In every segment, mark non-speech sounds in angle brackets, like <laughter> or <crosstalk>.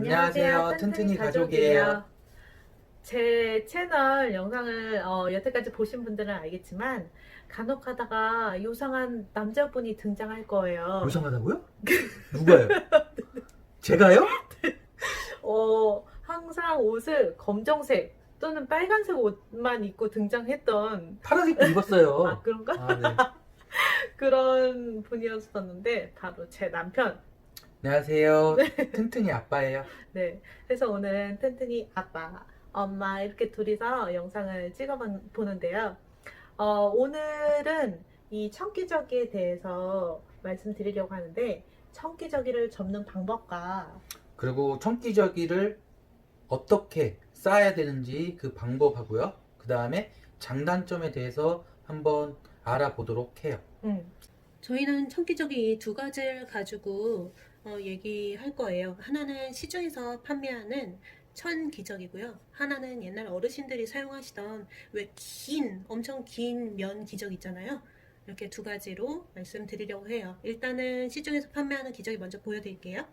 안녕하세요. 튼튼이 가족이에요. 제 채널 영상을 어, 여태까지 보신 분들은 알겠지만 간혹 하다가 요상한 남자분이 등장할 거예요. 요상하다고요? <laughs> 누가요? 제가요? 어, 항상 옷을 검정색 또는 빨간색 옷만 입고 등장했던 파란색도 입었어요. 아 그런가? 아, 네. <laughs> 그런 분이었었는데 바로 제 남편. 안녕하세요. 튼튼이 아빠예요. 네. 그래서 오늘은 튼튼이 아빠, 엄마 이렇게 둘이서 영상을 찍어 보는데요. 어, 오늘은 이 청기저귀에 대해서 말씀드리려고 하는데 청기저귀를 접는 방법과 그리고 청기저귀를 어떻게 쌓아야 되는지 그 방법하고요. 그 다음에 장단점에 대해서 한번 알아보도록 해요. 음, 저희는 청기저귀 두 가지를 가지고 어, 얘기할 거예요. 하나는 시중에서 판매하는 천 기저귀고요. 하나는 옛날 어르신들이 사용하시던 왜 긴, 엄청 긴 면 기저귀 있잖아요. 이렇게 두 가지로 말씀드리려고 해요. 일단은 시중에서 판매하는 기저귀 먼저 보여드릴게요.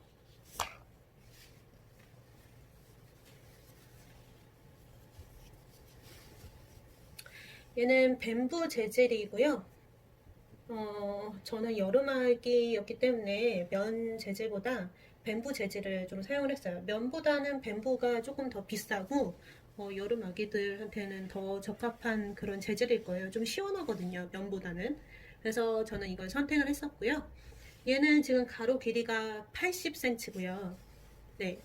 얘는 뱀부 재질이고요. 어, 저는 여름아기였기 때문에 면 재질보다 뱀부 재질을 좀 사용을 했어요. 면보다는 뱀부가 조금 더 비싸고 어, 여름 아기들한테는 더 적합한 그런 재질일 거예요. 좀 시원하거든요. 면보다는. 그래서 저는 이걸 선택을 했었고요. 얘는 지금 가로 길이가 80cm고요. 네,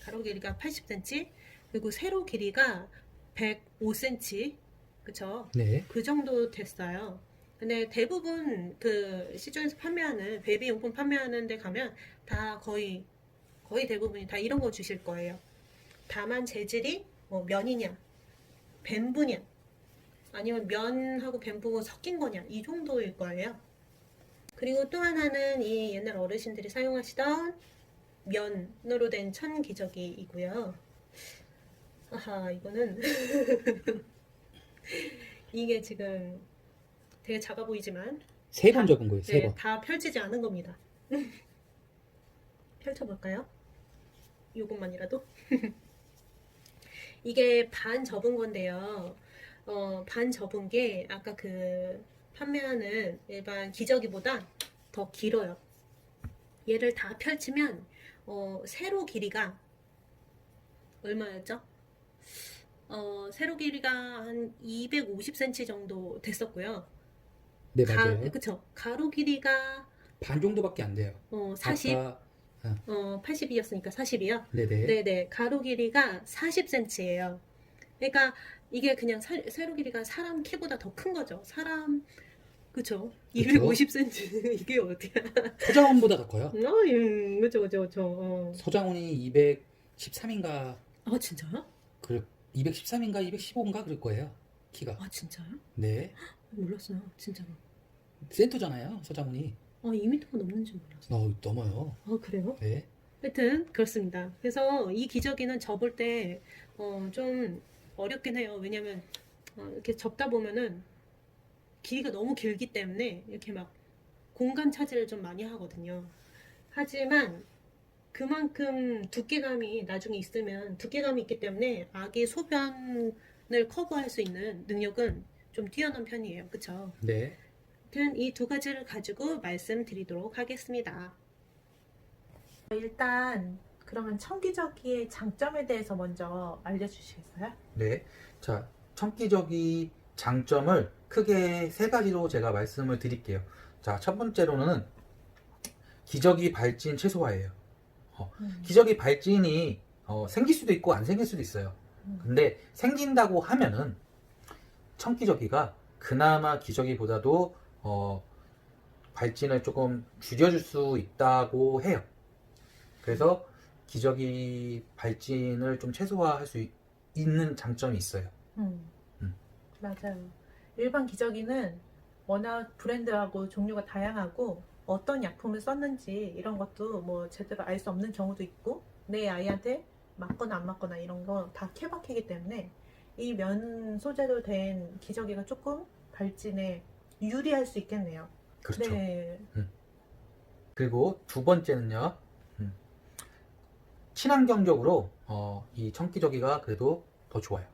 가로 길이가 80cm. 그리고 세로 길이가 105cm. 그쵸? 네. 그 정도 됐어요. 근데 대부분 그 시중에서 판매하는 베이비 용품 판매하는 데 가면 다 거의 거의 대부분이 다 이런 거 주실 거예요. 다만 재질이 뭐 면이냐, 뱀부냐, 아니면 면하고 뱀부가 섞인 거냐 이 정도일 거예요. 그리고 또 하나는 이 옛날 어르신들이 사용하시던 면으로 된 천 기저귀이고요. 아하 이거는 <laughs> 이게 지금 되게 작아 보이지만 세번 접은 거예요, 세 네, 번. 다 펼치지 않은 겁니다. <laughs> 펼쳐볼까요? 요것만이라도. <laughs> 이게 반 접은 건데요. 어, 반 접은 게 아까 그 판매하는 일반 기저귀보다 더 길어요. 얘를 다 펼치면 어, 세로 길이가 얼마였죠? 어, 세로 길이가 한 250cm 정도 됐었고요. 네, 가, 맞아요. 그쵸. 가로 길이가 반 정도밖에 안 돼요. 어, 40, 아까, 어, 80이었으니까 40이요. 네네. 네네. 가로 길이가 40cm예요. 그러니까 이게 그냥 사, 세로 길이가 사람 키보다 더 큰 거죠. 사람, 그쵸. 그쵸. 250cm. <laughs> 이게 어디야. 서장훈보다 더 커요. 어, 음, 그쵸, 그쵸, 그쵸. 어. 서장훈이 213인가, 아, 진짜요? 그 213인가 215인가 그럴 거예요. 키가. 아, 진짜요? 네. 몰랐어요. 진짜로. 센터잖아요, 서장훈이. 아, 2m가 넘는 줄 몰랐어요. 어, 넘어요. 아, 그래요? 네. 하여튼 그렇습니다. 그래서 이 기저귀는 접을 때 어, 좀 어렵긴 해요. 왜냐면 어, 이렇게 접다 보면은 길이가 너무 길기 때문에 이렇게 막 공간 차지를 좀 많이 하거든요. 하지만 그만큼 두께감이 나중에 있으면 두께감이 있기 때문에 아기 소변을 커버할 수 있는 능력은 좀 뛰어난 편이에요. 그쵸? 네. 하여튼 이두 가지를 가지고 말씀드리도록 하겠습니다. 일단 그러면 청기저귀의 장점에 대해서 먼저 알려주시겠어요? 네. 자, 청기저귀 장점을 크게 세 가지로 제가 말씀을 드릴게요. 자, 첫 번째로는 기저귀 발진 최소화예요. 음. 기저귀 발진이 어, 생길 수도 있고 안 생길 수도 있어요. 음. 근데 생긴다고 하면은 청기저귀가 그나마 기저귀보다도 어, 발진을 조금 줄여줄 수 있다고 해요. 그래서 기저귀 발진을 좀 최소화할 수 있- 있는 장점이 있어요. 음. 음. 맞아요. 일반 기저귀는 워낙 브랜드하고 종류가 다양하고 어떤 약품을 썼는지 이런 것도 뭐 제대로 알 수 없는 경우도 있고 내 아이한테 맞거나 안 맞거나 이런 거 다 케바케기 때문에 이 면 소재로 된 기저귀가 조금 발진에 유리할 수 있겠네요. 그렇죠. 네. 그리고 두 번째는요. 음, 친환경적으로 어, 이 청기저귀가 그래도 더 좋아요.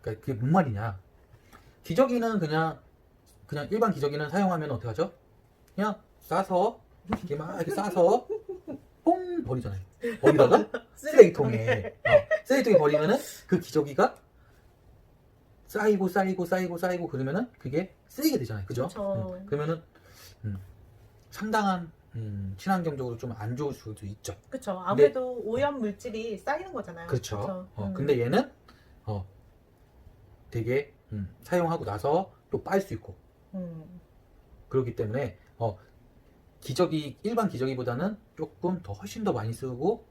그러니까 그게 뭔 말이냐? 기저귀는 그냥 그냥 일반 기저귀는 사용하면 어떻게 하죠? 그냥 싸서 이렇게 막 이렇게 싸서 뽕 버리잖아요. 어디다가 쓰레기통에 어, 쓰레기통에 버리면은 그 기저귀가 쌓이고 쌓이고 쌓이고 쌓이고 그러면은 그게 쓰이게 되잖아요. 그죠? 그쵸. 음, 그러면은 음, 상당한 음, 친환경적으로 좀 안 좋을 수도 있죠. 그쵸. 아무래도 오염 물질이 쌓이는 거잖아요. 그렇죠. 그쵸? 어, 음. 근데 얘는 어, 되게 음, 사용하고 나서 또 빨 수 있고 음. 그렇기 때문에 어, 기저귀 일반 기저귀보다는 조금 더 훨씬 더 많이 쓰고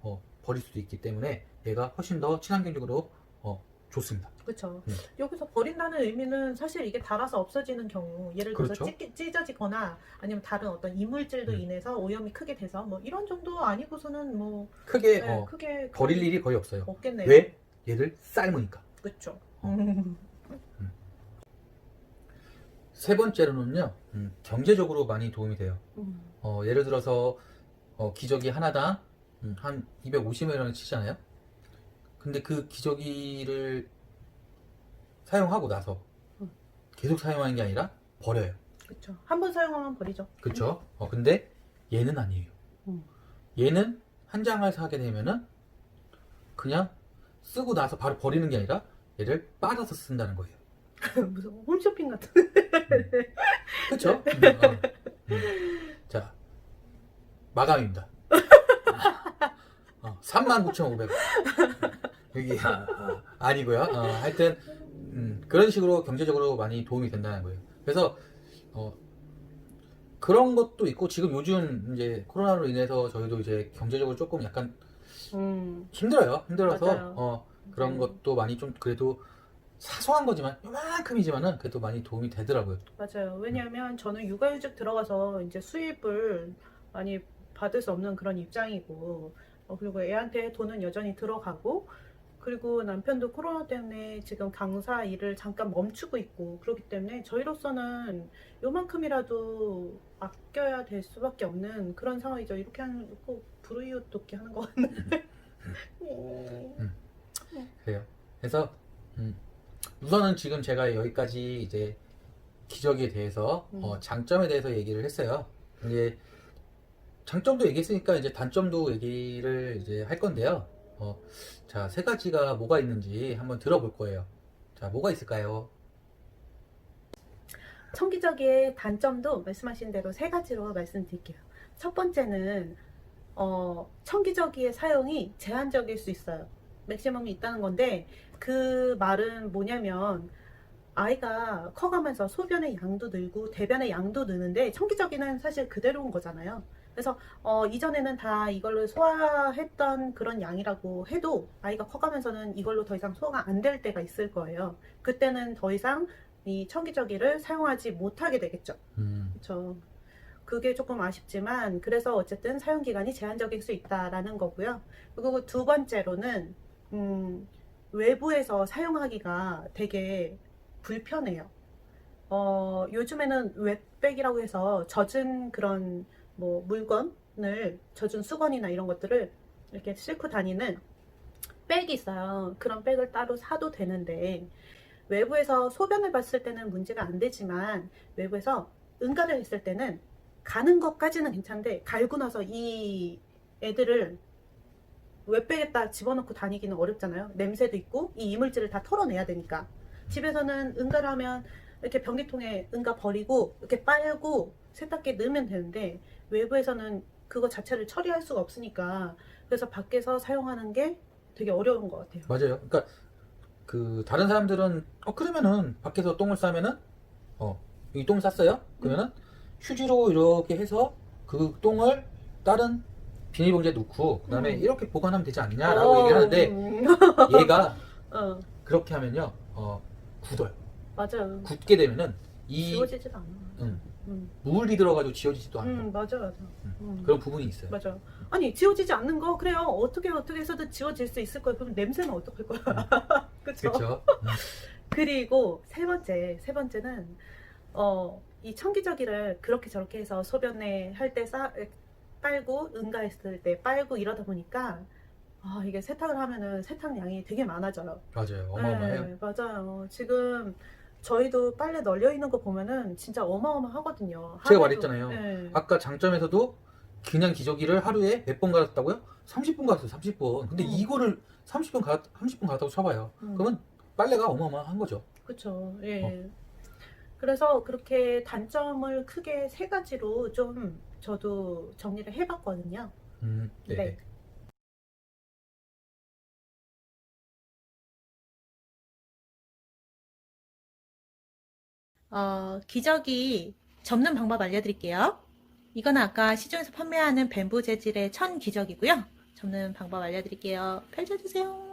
어, 버릴 수도 있기 때문에 얘가 훨씬 더 친환경적으로 어, 좋습니다. 그렇죠. 음. 여기서 버린다는 의미는 사실 이게 닳아서 없어지는 경우, 예를 들어서 그렇죠. 찢, 찢어지거나 아니면 다른 어떤 이물질도 음. 인해서 오염이 크게 돼서 뭐 이런 정도 아니고서는 뭐 크게 네, 어, 크게 버릴 일이 거의 없어요. 없겠네요. 왜? 얘를 삶으니까. 그렇죠. 어. 세 번째로는요, 음, 경제적으로 많이 도움이 돼요. 어, 예를 들어서 어, 기저귀 하나당 음, 한 250여 원을 치잖아요. 근데 그 기저귀를 사용하고 나서 음. 계속 사용하는 게 아니라 버려요. 그렇죠. 한 번 사용하면 버리죠. 그렇죠? 어, 근데 얘는 아니에요. 음. 얘는 한 장을 사게 되면은 그냥 쓰고 나서 바로 버리는 게 아니라 얘를 빨아서 쓴다는 거예요. <laughs> 무슨 홈쇼핑 같은. 그쵸? 음, 어. 음. 자, 마감입니다. <laughs> 어, 39,500원. 여기, 아, 아, 니고요 어, 하여튼, 음, 그런 식으로 경제적으로 많이 도움이 된다는 거예요. 그래서, 어, 그런 것도 있고, 지금 요즘 이제 코로나로 인해서 저희도 이제 경제적으로 조금 약간 음. 힘들어요. 힘들어서, 맞아요. 어, 그런 음. 것도 많이 좀 그래도 사소한 거지만, 요만큼이지만은 그래도 많이 도움이 되더라고요. 맞아요. 왜냐하면 저는 육아휴직 들어가서 이제 수입을 많이 받을 수 없는 그런 입장이고, 어, 그리고 애한테 돈은 여전히 들어가고, 그리고 남편도 코로나 때문에 지금 강사 일을 잠깐 멈추고 있고, 그렇기 때문에 저희로서는 요만큼이라도 아껴야 될 수밖에 없는 그런 상황이죠. 이렇게 하는, 꼭 불우이웃 돕기 하는 것 같는데. 그래요. 그래서 음, 우선은 지금 제가 여기까지 이제 기저귀에 대해서 음. 어, 장점에 대해서 얘기를 했어요. 이제 장점도 얘기했으니까 이제 단점도 얘기를 이제 할 건데요. 어, 자, 세 가지가 뭐가 있는지 한번 들어볼 거예요. 자, 뭐가 있을까요? 청기저귀의 단점도 말씀하신 대로 세 가지로 말씀드릴게요. 첫 번째는 어, 청기저귀의 사용이 제한적일 수 있어요. 맥시멈이 있다는 건데 그 말은 뭐냐면 아이가 커가면서 소변의 양도 늘고 대변의 양도 느는데 청기저귀는 사실 그대로인 거잖아요. 그래서 어, 이전에는 다 이걸로 소화했던 그런 양이라고 해도 아이가 커가면서는 이걸로 더 이상 소화가 안 될 때가 있을 거예요. 그때는 더 이상 이 청기저귀를 사용하지 못하게 되겠죠. 음, 그렇죠. 그게 조금 아쉽지만 그래서 어쨌든 사용 기간이 제한적일 수 있다라는 거고요. 그리고 두 번째로는 음, 외부에서 사용하기가 되게 불편해요. 어, 요즘에는 웹백이라고 해서 젖은 그런 뭐 물건을 젖은 수건이나 이런 것들을 이렇게 싣고 다니는 백이 있어요. 그런 백을 따로 사도 되는데 외부에서 소변을 봤을 때는 문제가 안 되지만 외부에서 응가를 했을 때는 가는 것까지는 괜찮은데 갈고 나서 이 애들을 웹백에다 집어넣고 다니기는 어렵잖아요. 냄새도 있고 이 이물질을 다 털어내야 되니까 집에서는 응가를 하면 이렇게 변기통에 응가 버리고 이렇게 빨고 세탁기에 넣으면 되는데 외부에서는 그거 자체를 처리할 수가 없으니까 그래서 밖에서 사용하는 게 되게 어려운 것 같아요. 맞아요. 그러니까 그 다른 사람들은 어 그러면은 밖에서 똥을 싸면은 어이 똥 쌌어요? 그러면은 휴지로 이렇게 해서 그 똥을 다른 비닐봉지에 넣고 그다음에 음. 이렇게 보관하면 되지 않냐라고 얘기를 하는데 음. <laughs> 얘가 어, 그렇게 하면요 어 굳어요. 맞아요. 굳게 되면은 이 지워지지도 않아. 음, 음, 물이 들어가지고 지워지지도 않고 음, 맞아, 맞아. 음. 음. 그런 부분이 있어요. 맞아. 아니 지워지지 않는 거 그래요. 어떻게 어떻게 해서도 지워질 수 있을 거예요. 그럼 냄새는 어떡할 거야? <laughs> 그렇죠. 그렇죠. <laughs> 그리고 세 번째, 세 번째는 어, 이 청기저귀를 그렇게 저렇게 해서 소변에 할때싸 빨고 응가했을 때 빨고 이러다 보니까 아, 이게 세탁을 하면은 세탁량이 되게 많아져요. 맞아요. 어마어마해요. 네, 맞아요. 지금 저희도 빨래 널려 있는 거 보면은 진짜 어마어마하거든요. 제가 하루에도. 말했잖아요. 네. 아까 장점에서도 그냥 기저귀를 하루에 몇 번 갈았다고요? 30분 갈았어요. 30분. 근데 음. 이거를 30분 갈았 30분 갈았다고 쳐봐요. 음. 그러면 빨래가 어마어마한 거죠. 그쵸. 예. 어. 그래서 그렇게 단점을 크게 세 가지로 좀 저도 정리를 해봤거든요. 음, 네. 네. 어, 기저귀 접는 방법 알려드릴게요. 이거는 아까 시중에서 판매하는 뱀부 재질의 천 기저귀고요. 접는 방법 알려드릴게요. 펼쳐주세요.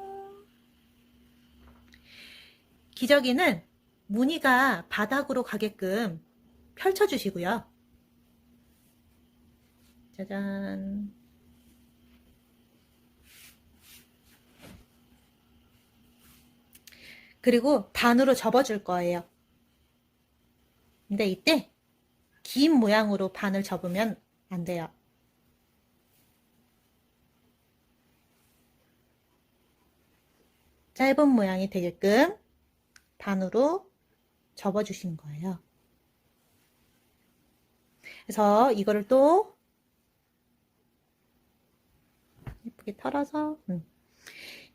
기저귀는 무늬가 바닥으로 가게끔 펼쳐주시고요. 짜잔. 그리고 반으로 접어줄 거예요. 근데 이때 긴 모양으로 반을 접으면 안 돼요. 짧은 모양이 되게끔 반으로 접어주시는 거예요. 그래서 이거를 또 예쁘게 털어서 음.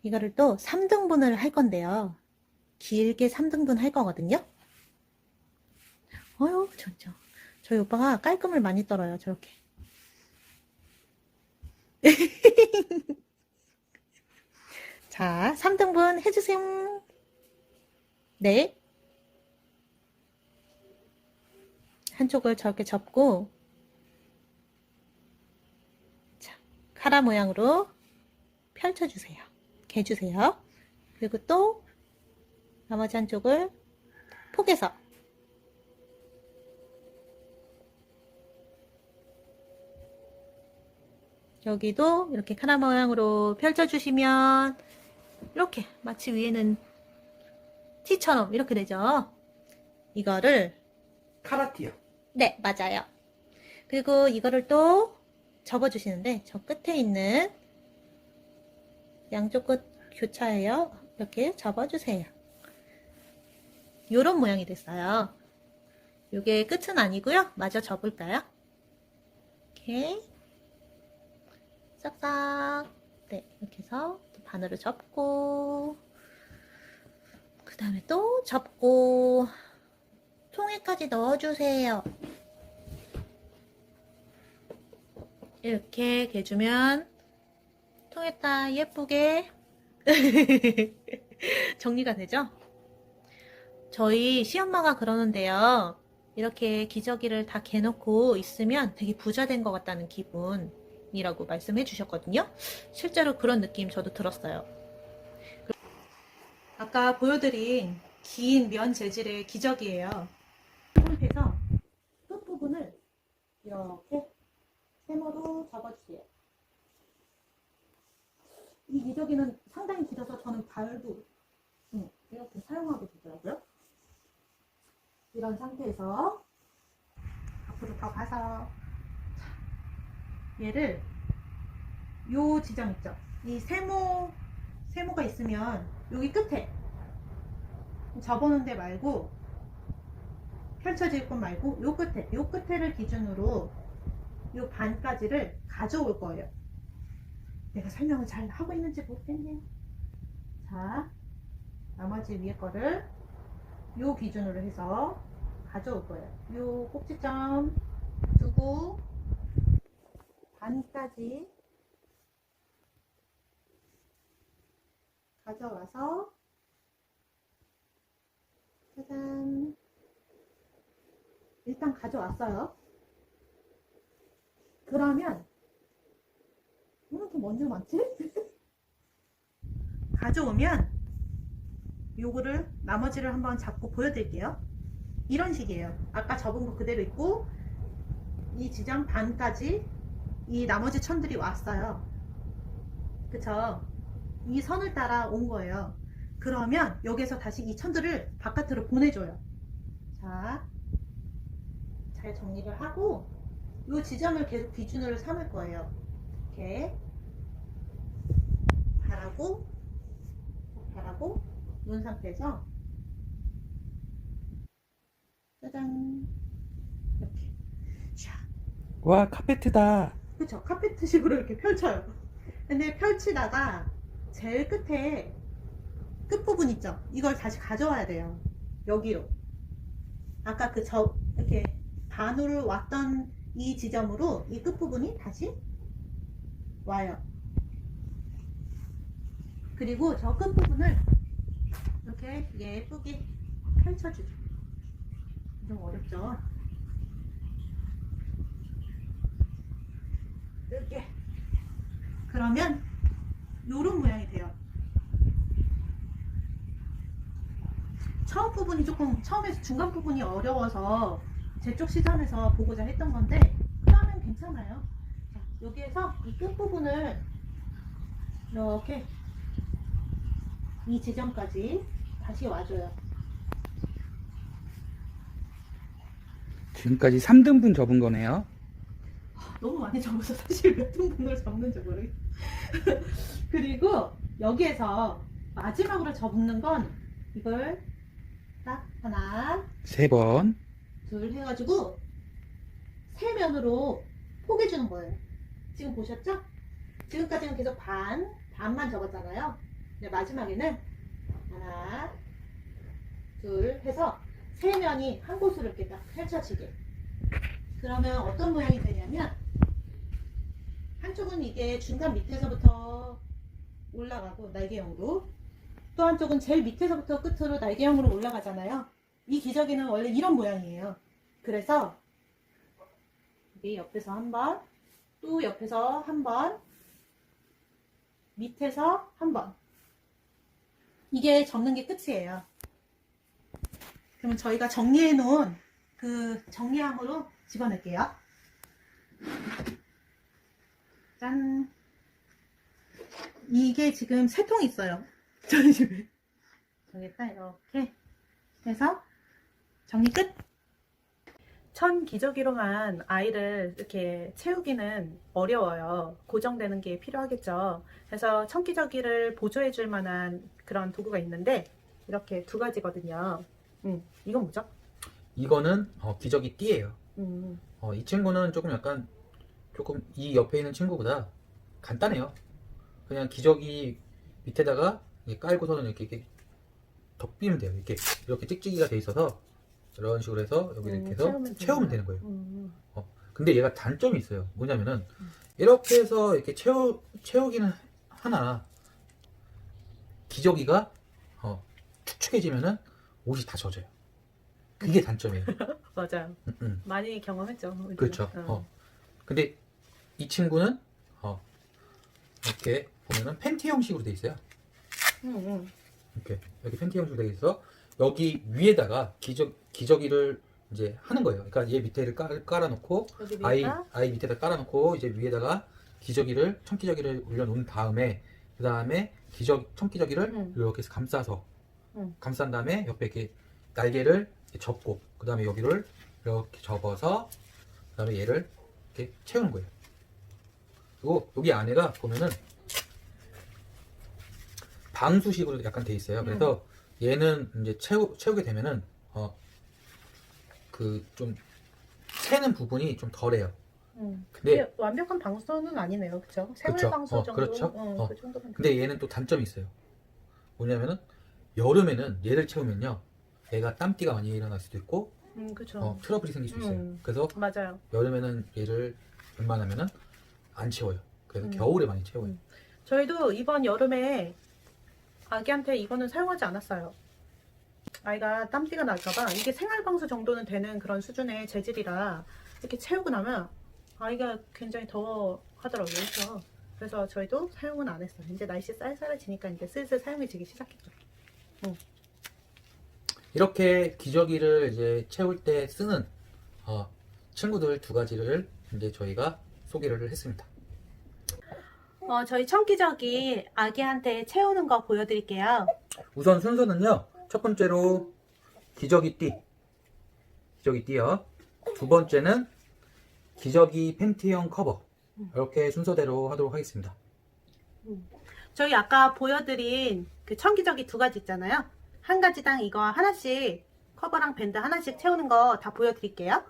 이거를 또 3등분을 할 건데요. 길게 3등분 할 거거든요. 어휴, 진짜. 저희 오빠가 깔끔을 많이 떨어요, 저렇게. <laughs> 자, 3등분 해주세요. 네. 한쪽을 저렇게 접고, 자, 카라 모양으로 펼쳐주세요. 해주세요. 그리고 또, 나머지 한쪽을 폭에서 여기도 이렇게 카라 모양으로 펼쳐주시면 이렇게 마치 위에는 T처럼 이렇게 되죠. 이거를 카라티요. 네 맞아요. 그리고 이거를 또 접어주시는데 저 끝에 있는 양쪽 끝 교차해요. 이렇게 접어주세요. 요런 모양이 됐어요. 요게 끝은 아니고요. 마저 접을까요? 이렇게 싹싹. 네 이렇게 해서 또 반으로 접고 그 다음에 또 접고 통에까지 넣어주세요. 이렇게 개주면 통에다 예쁘게 <laughs> 정리가 되죠? 저희 시엄마가 그러는데요. 이렇게 기저귀를 다 개놓고 있으면 되게 부자 된 것 같다는 기분 이라고 말씀해 주셨거든요. 실제로 그런 느낌 저도 들었어요. 아까 보여드린 긴 면 재질의 기저귀예요. 상태에서 끝부분을 이렇게 세모로 접어주세요. 이 기저귀는 상당히 길어서 저는 발도 음, 이렇게 사용하게 되더라고요. 이런 상태에서 앞으로 더 가서 얘를 요 지점 있죠? 이 세모 세모가 있으면 여기 끝에 접어놓은 데 말고 펼쳐질 것 말고 요 끝에 요 끝에를 기준으로 요 반까지를 가져올 거예요. 내가 설명을 잘 하고 있는지 모르겠네요. 자, 나머지 위에 거를 요 기준으로 해서 가져올 거예요. 요 꼭지점 두고 반까지 가져와서 짜잔. 일단 가져왔어요. 그러면 왜 이렇게 먼지 많지? 가져오면 요거를 나머지를 한번 잡고 보여드릴게요. 이런 식이에요. 아까 접은 거 그대로 있고 이 지점 반까지 이 나머지 천들이 왔어요. 그쵸? 이 선을 따라 온 거예요. 그러면 여기서 다시 이 천들을 바깥으로 보내줘요. 자, 잘 정리를 하고 이 지점을 계속 기준으로 삼을 거예요. 이렇게 바라고 바라고 놓은 상태에서 짜잔 이렇게 자와 카페트다. 그쵸? 카페트식으로 이렇게 펼쳐요. 근데 펼치다가 제일 끝에 끝부분 있죠? 이걸 다시 가져와야 돼요. 여기로. 아까 그 저 이렇게 반으로 왔던 이 지점으로 이 끝부분이 다시 와요. 그리고 저 끝부분을 이렇게 예쁘게 펼쳐주죠. 좀 어렵죠 이렇게. 그러면 요런 모양이 돼요. 처음 부분이 조금 처음에 중간 부분이 어려워서 제 쪽 시점에서 보고자 했던 건데 그 다음엔 괜찮아요. 자, 여기에서 이 끝부분을 이렇게 이 지점까지 다시 와줘요. 지금까지 3등분 접은 거네요. 너무 많이 접어서 사실 몇 등분을 접는지 모르겠어. <laughs> 그리고 여기에서 마지막으로 접는 건 이걸 딱 하나, 세 번. 둘 해가지고 세 면으로 포개주는 거예요. 지금 보셨죠? 지금까지는 계속 반, 반만 접었잖아요. 근데 마지막에는 하나, 둘 해서 세 면이 한 곳으로 이렇게 딱 펼쳐지게. 그러면 어떤 모양이 되냐면 한쪽은 이게 중간 밑에서부터 올라가고 날개형으로 또 한쪽은 제일 밑에서부터 끝으로 날개형으로 올라가잖아요. 이 기저귀는 원래 이런 모양이에요. 그래서 이 옆에서 한 번, 또 옆에서 한 번, 밑에서 한 번. 이게 접는 게 끝이에요. 그러면 저희가 정리해 놓은 그 정리함으로 집어넣을게요. 짠. 이게 지금 세 통 있어요. <laughs> 저희 집에. 여기다 이렇게 해서 정리 끝. 천 기저귀로만 아이를 이렇게 채우기는 어려워요. 고정되는 게 필요하겠죠. 그래서 천 기저귀를 보조해 줄 만한 그런 도구가 있는데 이렇게 두 가지거든요. 음, 이건 뭐죠? 이거는 어, 기저귀 띠예요. 음, 어, 이 친구는 조금 약간 조금 이 옆에 있는 친구보다 간단해요. 그냥 기저귀 밑에다가 깔고서는 이렇게, 이렇게 덮이면 돼요. 이렇게 이렇게 찍찍이가 돼 있어서 이런 식으로 해서 여기 음, 이렇게 해서 채우면 채우면. 되는 거예요. 음, 근데 얘가 단점이 있어요. 뭐냐면은 음. 이렇게 해서 이렇게 채우 채우기는 하나 기저귀가 어, 축축해지면은 옷이 다 젖어요. 그게 단점이에요. <laughs> 맞아요. 음, 음. 많이 경험했죠. 우리는. 그렇죠. 어. 어. 근데 이 친구는 어, 이렇게 보면은 팬티 형식으로 돼 있어요. 음, 음. 이렇게 여기 팬티 형식으로 돼 있어 여기 위에다가 기저 기저귀를 이제 하는 거예요. 그러니까 얘 밑에를 깔, 깔아놓고 여기 아이 아이 밑에다 깔아놓고 이제 위에다가 기저귀를 청기저귀를 올려놓은 다음에 그 다음에 기저 청기저귀를 음. 이렇게 해서 감싸서 음. 감싼 다음에 옆에 이렇게 날개를 이렇게 접고 그 다음에 여기를 이렇게 접어서 그 다음에 얘를 이렇게 채우는 거예요. 그리고 여기 안에가 보면은 방수식으로 약간 돼 있어요. 그래서 얘는 이제 채우 채우게 되면은 어 그좀 채는 부분이 좀 덜해요. 음. 근데- 그게 완벽한 방수는 아니네요. 그렇죠? 생활 그쵸. 방수 어, 정도. 그렇죠. 어, 어. 그 정도면 근데 얘는 또 단점이 있어요. 뭐냐면은 여름에는 얘를 채우면요. 얘가 땀띠가 많이 일어날 수도 있고 음, 그렇죠. 어, 트러블이 생길 수 있어요. 음. 그래서 맞아요. 여름에는 얘를 웬만하면은 안 채워요. 그래서 음. 겨울에 많이 채워요. 음. 저희도 이번 여름에 아기한테 이거는 사용하지 않았어요. 아이가 땀띠가 날까봐 이게 생활방수 정도는 되는 그런 수준의 재질이라 이렇게 채우고 나면 아이가 굉장히 더워하더라고요. 그래서, 그래서 저희도 사용은 안 했어요. 이제 날씨 쌀쌀해지니까 이제 슬슬 사용해지기 시작했죠. 이렇게 기저귀를 이제 채울 때 쓰는 어, 친구들 두 가지를 이제 저희가 소개를 했습니다. 어, 저희 청기저귀 아기한테 채우는 거 보여드릴게요. 우선 순서는요. 첫 번째로 기저귀띠. 기저귀띠요. 두 번째는 기저귀 팬티형 커버. 이렇게 순서대로 하도록 하겠습니다. 저희 아까 보여드린 그 청기저기 두 가지 있잖아요. 한 가지당 이거 하나씩 커버랑 밴드 하나씩 채우는 거 다 보여드릴게요.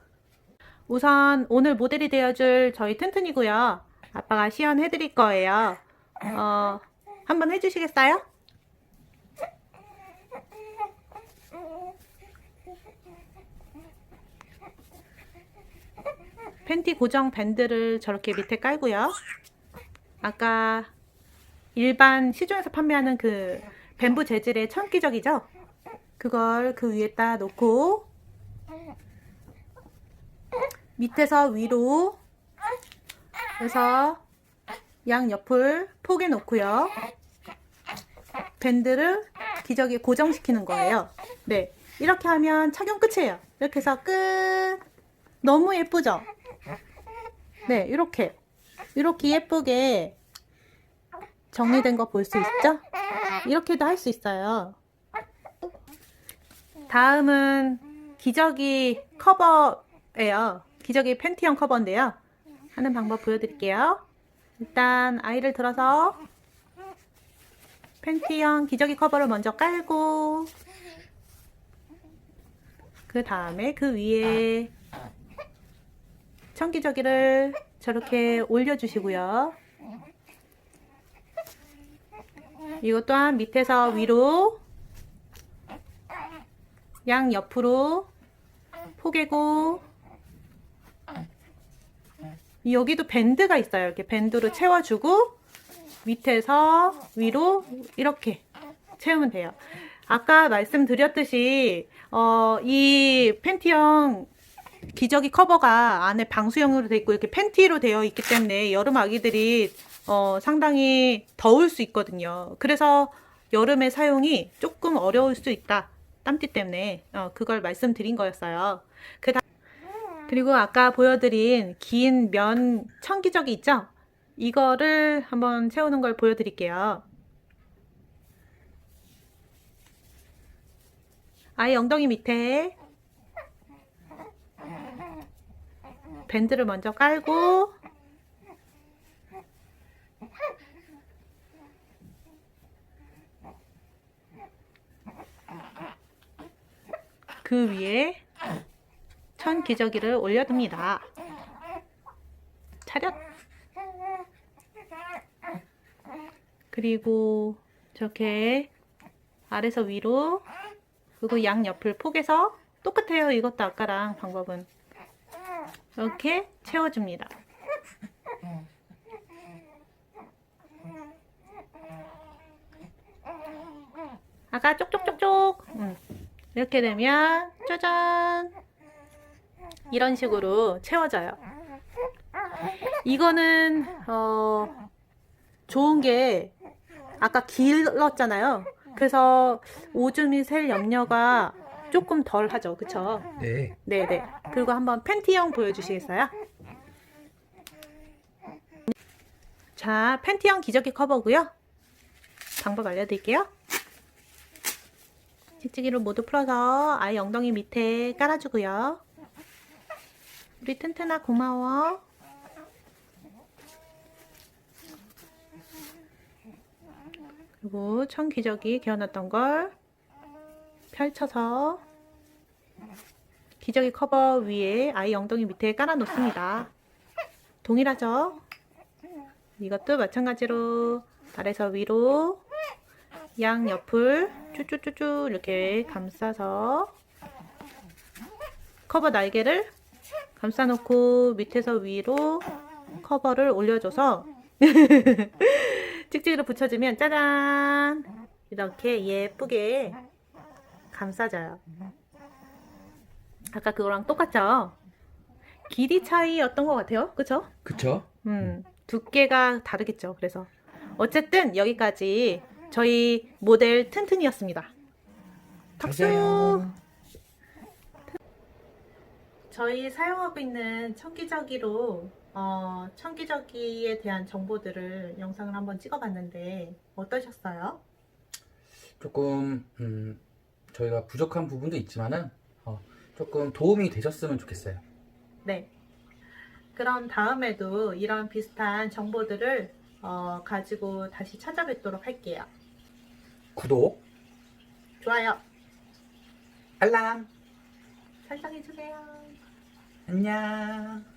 우선 오늘 모델이 되어줄 저희 튼튼이고요. 아빠가 시연해 드릴 거예요. 어, 한번 해주시겠어요? 팬티 고정 밴드를 저렇게 밑에 깔고요. 아까 일반 시중에서 판매하는 그 뱀부 재질의 천기적이죠? 그걸 그 위에다 놓고 밑에서 위로 해서 양 옆을 포개 놓고요. 밴드를 기저귀에 고정시키는 거예요. 네. 이렇게 하면 착용 끝이에요. 이렇게 해서 끝. 너무 예쁘죠? 네, 이렇게. 이렇게 예쁘게 정리된 거 볼 수 있죠? 이렇게도 할 수 있어요. 다음은 기저귀 커버예요. 기저귀 팬티형 커버인데요. 하는 방법 보여드릴게요. 일단 아이를 들어서 팬티형 기저귀 커버를 먼저 깔고 그 다음에 그 위에 청기저귀를 저렇게 올려주시고요. 이것 또한 밑에서 위로 양 옆으로 포개고 여기도 밴드가 있어요. 이렇게 밴드로 채워주고 밑에서 위로 이렇게 채우면 돼요. 아까 말씀드렸듯이 어, 이 팬티형 기저귀 커버가 안에 방수형으로 되어 있고 이렇게 팬티로 되어 있기 때문에 여름 아기들이 어, 상당히 더울 수 있거든요. 그래서 여름에 사용이 조금 어려울 수 있다. 땀띠 때문에 어, 그걸 말씀드린 거였어요. 그다 그리고 아까 보여드린 긴 면 청기저귀 있죠? 이거를 한번 채우는 걸 보여드릴게요. 아이 엉덩이 밑에 밴드를 먼저 깔고 그 위에 천 기저귀를 올려둡니다. 차렷! 그리고 저렇게 아래서 위로 그리고 양 옆을 포개서 똑같아요. 이것도 아까랑 방법은 이렇게 채워줍니다. 아까 쪽쪽쪽쪽 음. 이렇게 되면 짜잔 이런 식으로 채워져요. 이거는 어 좋은 게 아까 길었잖아요. 그래서 오줌이 셀 염려가 조금 덜 하죠. 그쵸? 네. 네네. 그리고 한번 팬티형 보여주시겠어요? 자, 팬티형 기저귀 커버고요. 방법 알려드릴게요. 찍찍이를 모두 풀어서 아이 엉덩이 밑에 깔아주고요. 우리 튼튼아 고마워. 그리고 천 기저귀 개어놨던 걸 펼쳐서 기저귀 커버 위에 아이 엉덩이 밑에 깔아 놓습니다. 동일하죠? 이것도 마찬가지로 아래서 위로 양 옆을 쭈쭈쭈쭈 이렇게 감싸서 커버 날개를 감싸 놓고 밑에서 위로 커버를 올려줘서 <laughs> 찍찍이로 붙여주면 짜잔 이렇게 예쁘게 감싸져요. 아까 그거랑 똑같죠? 길이 차이였던 것 같아요. 그쵸? 그쵸? 음, 두께가 다르겠죠. 그래서 어쨌든 여기까지 저희 모델 튼튼이었습니다. 박수! 맞아요. 저희 사용하고 있는 청기저귀로 어, 청기저귀에 대한 정보들을 영상을 한번 찍어봤는데 어떠셨어요? 조금 음, 저희가 부족한 부분도 있지만은 어, 조금 도움이 되셨으면 좋겠어요. 네. 그럼 다음에도 이런 비슷한 정보들을 어, 가지고 다시 찾아뵙도록 할게요. 구독, 좋아요. 알람, 설정해주세요. 안녕.